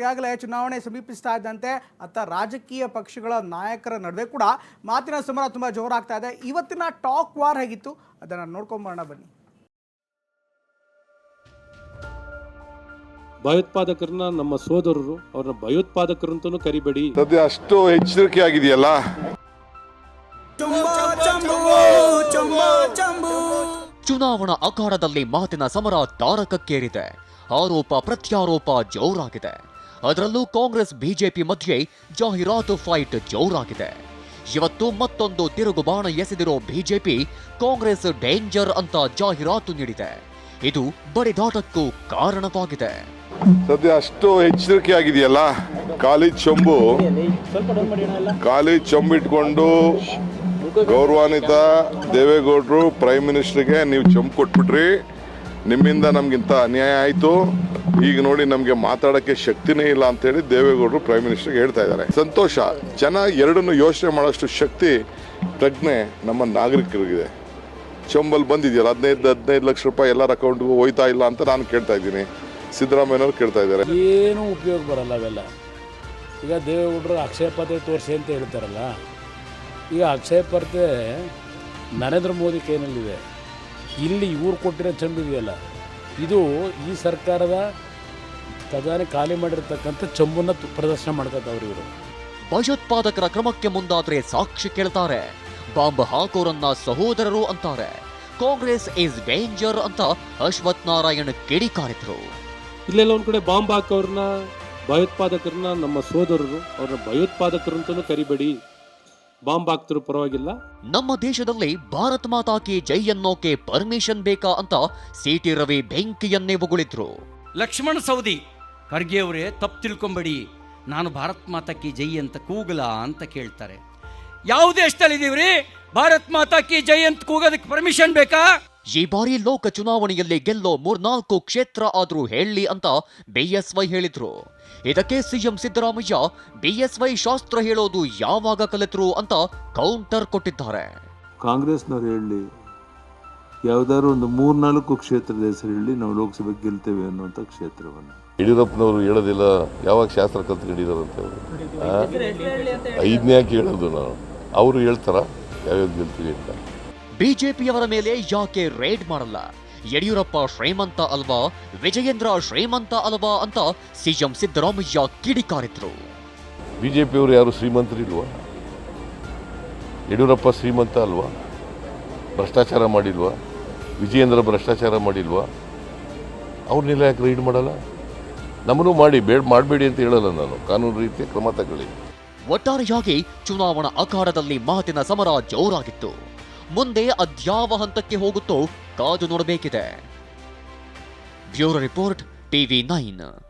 ಈಗಾಗಲೇ ಚುನಾವಣೆ ಸಮೀಪಿಸ್ತಾ ಇದ್ದಂತೆ ಅತ್ತ ರಾಜಕೀಯ ಪಕ್ಷಗಳ ನಾಯಕರ ನಡುವೆ ಕೂಡ ಮಾತಿನ ಸಮರ ತುಂಬ ಜೋರಾಗ್ತಾ ಇದೆ. ಇವತ್ತಿನ ಟಾಕ್ ವಾರ್ ಹೇಗಿತ್ತು? ಅದನ್ನು ನೋಡ್ಕೊಂಬರೋಣ ಬನ್ನಿ. ಭಯೋತ್ಪಾದಕರನ್ನ ನಮ್ಮ ಸೋದರರು ಅವ್ರನ್ನ ಭಯೋತ್ಪಾದಕರು ಅಂತಾನೂ ಕರಿಬೇಡಿ. ಸದ್ಯ ಅಷ್ಟು ಎಚ್ಚರಿಕೆ ಆಗಿದೆಯಲ್ಲ ಚುನಾವಣಾ ಅಖಾಡದಲ್ಲಿ ಮಾತಿನ ಸಮರ ತಾರಕಕ್ಕೇರಿದೆ. ಆರೋಪ ಪ್ರತ್ಯಾರೋಪ ಜೋರಾಗಿದೆ. ಅದರಲ್ಲೂ ಕಾಂಗ್ರೆಸ್, ಬಿಜೆಪಿ ಮಧ್ಯೆ ಜಾಹೀರಾತು ಫೈಟ್ ಜೋರಾಗಿದೆ. ಇವತ್ತು ಮತ್ತೊಂದು ತಿರುಗುಬಾಣ ಎಸೆದಿರೋ ಬಿಜೆಪಿ ಕಾಂಗ್ರೆಸ್ ಡೇಂಜರ್ ಅಂತ ಜಾಹೀರಾತು ನೀಡಿದೆ. ಇದು ಬಡಿದಾಟಕ್ಕೂ ಕಾರಣವಾಗಿದೆ. ಸದ್ಯ ಅಷ್ಟು ಎಚ್ಚರಿಕೆ ಆಗಿದೆಯಲ್ಲ ಖಾಲಿ ಚೊಂಬು. ಖಾಲಿ ಚೊಂಬು ಇಟ್ಕೊಂಡು ಗೌರವಾನ್ವಿತ ದೇವೇಗೌಡರು ಪ್ರೈಮ್ ಮಿನಿಸ್ಟರ್ಗೆ ನೀವು ಚೊಂಬು ಕೊಟ್ಬಿಟ್ರಿ. ನಿಮ್ಮಿಂದ ನಮಗಿಂತ ಅನ್ಯಾಯ ಆಯಿತು. ಈಗ ನೋಡಿ ನಮಗೆ ಮಾತಾಡೋಕ್ಕೆ ಶಕ್ತಿನೇ ಇಲ್ಲ ಅಂತೇಳಿ ದೇವೇಗೌಡರು ಪ್ರೈಮ್ ಮಿನಿಸ್ಟರ್ಗೆ ಹೇಳ್ತಾ ಇದ್ದಾರೆ. ಸಂತೋಷ, ಜನ ಎರಡನ್ನು ಯೋಚನೆ ಮಾಡೋಷ್ಟು ಶಕ್ತಿ, ಪ್ರಜ್ಞೆ ನಮ್ಮ ನಾಗರಿಕರಿಗಿದೆ. ಚೊಂಬಲ್ ಬಂದಿದೆಯಲ್ಲ, ಹದಿನೈದು ಹದಿನೈದು ಲಕ್ಷ ರೂಪಾಯಿ ಎಲ್ಲರ ಅಕೌಂಟ್ಗೂ ಹೋಯ್ತಾ ಇಲ್ಲ ಅಂತ ನಾನು ಕೇಳ್ತಾ ಇದ್ದೀನಿ. ಸಿದ್ದರಾಮಯ್ಯನವ್ರು ಕೇಳ್ತಾ ಇದ್ದಾರೆ. ಏನೂ ಉಪಯೋಗ ಬರಲ್ಲ ಅವೆಲ್ಲ. ಈಗ ದೇವೇಗೌಡರು ಅಕ್ಷಯಪತೆ ತೋರಿಸಿ ಅಂತ ಹೇಳ್ತಾರಲ್ಲ, ಈಗ ಆಕ್ಷೇಪತೆ ನರೇಂದ್ರ ಮೋದಿ ಕೈನಲ್ಲಿದೆ. ಇಲ್ಲಿ ಇವ್ರು ಕೊಟ್ಟಿರೋ ಚಂಬಿದೆಯಲ್ಲ ಇದು ಈ ಸರ್ಕಾರದ ಖಜಾನೆ ಖಾಲಿ ಮಾಡಿರ್ತಕ್ಕಂಥ ಚಂಬನ್ನ ಪ್ರದರ್ಶನ ಪ್ರದರ್ಶನ ಮಾಡ್ಕೊತಾವ್ರಿ ಇವರು. ಭಯೋತ್ಪಾದಕರ ಕ್ರಮಕ್ಕೆ ಮುಂದಾದ್ರೆ ಸಾಕ್ಷಿ ಕೇಳ್ತಾರೆ. ಬಾಂಬ್ ಹಾಕೋರನ್ನ ಸಹೋದರರು ಅಂತಾರೆ. ಕಾಂಗ್ರೆಸ್ ಇಸ್ ಡೇಂಜರ್ ಅಂತ ಅಶ್ವಥ್ ನಾರಾಯಣ್ ಕಿಡಿಕಾರಿದ್ರು ಇಲ್ಲೆಲ್ಲ ಒಂದ್ ಕಡೆ ಬಾಂಬ್ ಹಾಕೋರ್ನ ಭಯೋತ್ಪಾದಕರನ್ನ ನಮ್ಮ ಸೋದರರು ಅವ್ರನ್ನ ಭಯೋತ್ಪಾದಕರು ಅಂತಲೂ ಕರಿಬೇಡಿ. ಬಾಂಬ್ ಹಾಕ್ತಿರೋ ಪರವಾಗಿಲ್ಲ. ನಮ್ಮ ದೇಶದಲ್ಲಿ ಭಾರತ್ ಮಾತಾ ಕಿ ಜೈ ಅನ್ನೋಕೆ ಪರ್ಮಿಷನ್ ಬೇಕಾ ಅಂತ ಸಿಟಿ ರವಿ ಬೆಂಕಿಯನ್ನೇ ಉಗುಳಿದ್ರು ಲಕ್ಷ್ಮಣ ಸೌದಿ ಖರ್ಗೆ ಅವರೇ ತಪ್ಪು ತಿಳ್ಕೊಂಬೇಡಿ. ನಾನು ಭಾರತ್ ಮಾತಾ ಕಿ ಜೈ ಅಂತ ಕೂಗಲ ಅಂತ ಕೇಳ್ತಾರೆ. ಯಾವ ದೇಶದಲ್ಲಿದ್ದೀವ್ರಿ? ಭಾರತ್ ಮಾತಾ ಕಿ ಜೈ ಅಂತ ಕೂಗೋದಕ್ಕೆ ಪರ್ಮಿಷನ್ ಬೇಕಾ? ಈ ಬಾರಿ ಲೋಕ ಚುನಾವಣೆಯಲ್ಲಿ ಗೆಲ್ಲೋ ಮೂರ್ನಾಲ್ಕು ಕ್ಷೇತ್ರ ಆದರೂ ಹೇಳಿ ಅಂತ ಬಿಎಸ್ವೈ ಹೇಳಿದ್ರು. ಇದಕ್ಕೆ ಸಿಎಂ ಸಿದ್ದರಾಮಯ್ಯ ಬಿಎಸ್ವೈ ಶಾಸ್ತ್ರ ಹೇಳೋದು ಯಾವಾಗ ಕಲಿತರು ಅಂತ ಕೌಂಟರ್ ಕೊಟ್ಟಿದ್ದಾರೆ. ಕಾಂಗ್ರೆಸ್ನವ್ರು ಹೇಳಿ ಯಾವ್ದಾದ್ರು ಒಂದು ಮೂರ್ನಾಲ್ಕು ಕ್ಷೇತ್ರದ ಹೆಸರು ಹೇಳಿ ನಾವು ಲೋಕಸಭೆ ಗೆಲ್ತೇವೆ ಅನ್ನುವಂಥ ಕ್ಷೇತ್ರವನ್ನು. ಯಡಿಯೂರಪ್ಪನವರು ಹೇಳೋದಿಲ್ಲ ಯಾವಾಗ ಶಾಸ್ತ್ರ ಕಲ್ತ್ಕೊಂಡಿದಾರಂತ ಅವರು ಐದನೇ ಯಾಕೆ ಹೇಳೋದು ನಾವು ಅವರು ಹೇಳ್ತಾರ ಯಾವ್ಯಾವ ಗೆಲ್ತೀವಿ ಅಂತ. ಬಿಜೆಪಿಯವರ ಮೇಲೆ ಯಾಕೆ ರೇಡ್ ಮಾಡಲ್ಲ? ಯಡಿಯೂರಪ್ಪ ಶ್ರೀಮಂತ ಅಲ್ವಾ? ವಿಜಯೇಂದ್ರ ಶ್ರೀಮಂತ ಅಲ್ವಾ ಅಂತ ಸಿಎಂ ಸಿದ್ದರಾಮಯ್ಯ ಕಿಡಿಕಾರಿದ್ರು ಬಿಜೆಪಿಯವರು ಯಾರು ಶ್ರೀಮಂತರಿಲ್ವಾ ಯಡಿಯೂರಪ್ಪ ಶ್ರೀಮಂತ ಅಲ್ವಾ? ಭ್ರಷ್ಟಾಚಾರ ಮಾಡಿಲ್ವಾ? ವಿಜಯೇಂದ್ರ ಭ್ರಷ್ಟಾಚಾರ ಮಾಡಿಲ್ವಾ? ಅವ್ರನ್ನೆಲ್ಲ ಯಾಕೆ ರೈಡ್ ಮಾಡಲ್ಲ? ನಮ್ಮನ್ನು ಮಾಡಿ ಬೇಡ ಮಾಡಬೇಡಿ ಅಂತ ಹೇಳಲ್ಲ ನಾನು. ಕಾನೂನು ರೀತಿಯ ಕ್ರಮ ತಗೊಳ್ಳಿ. ಒಟ್ಟಾರೆಯಾಗಿ ಚುನಾವಣಾ ಅಖಾಡದಲ್ಲಿ ಮಾತಿನ ಸಮರ ಜೋರಾಗಿತ್ತು. ಮುಂದೆ ಅದ್ಯಾವ ಹಂತಕ್ಕೆ ಹೋಗುತ್ತೋ ಕಾದು ನೋಡಬೇಕಿದೆ. Bureau report TV nine.